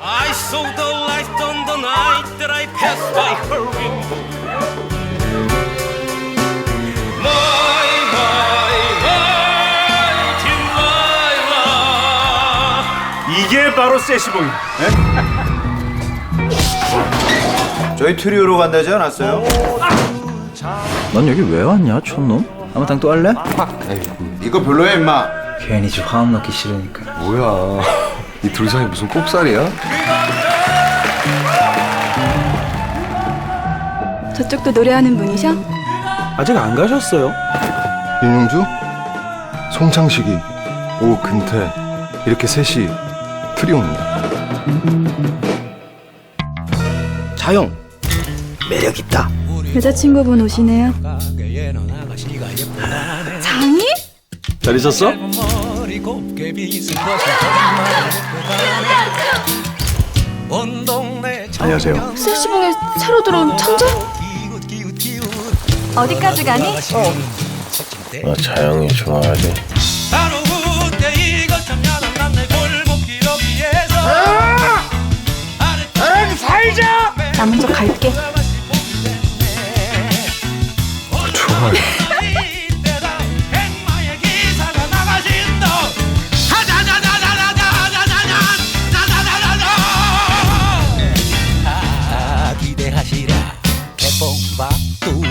I saw the light on the night that I passed by her window. My, my, my, Delilah. 이게 바로 세시봉이. 저희 트리오로 간다지 않았어요? 넌 여기 왜 왔냐 촌놈? 아무튼 또 할래? 이거 별로야 임마 괜히 집 화음 넣기 싫으니까 뭐야? 이 둘 사이 무슨 꼽살이야? 저쪽도 노래하는 분이셔? 아직 안 가셨어요? 윤용주, 송창식이, 오근태 이렇게 셋이 트리오입니다. 자영 매력 있다 여자친구분 오시네요. 장이? 잘 있었어? 안녕하세요. 세시봉에 새로 들어온 천재? 어디까지 가니? 나 자영이 좋아하지. 이것 참냐는 남의 골목길 어기에서 나 먼저 갈게. 좋아요. vato.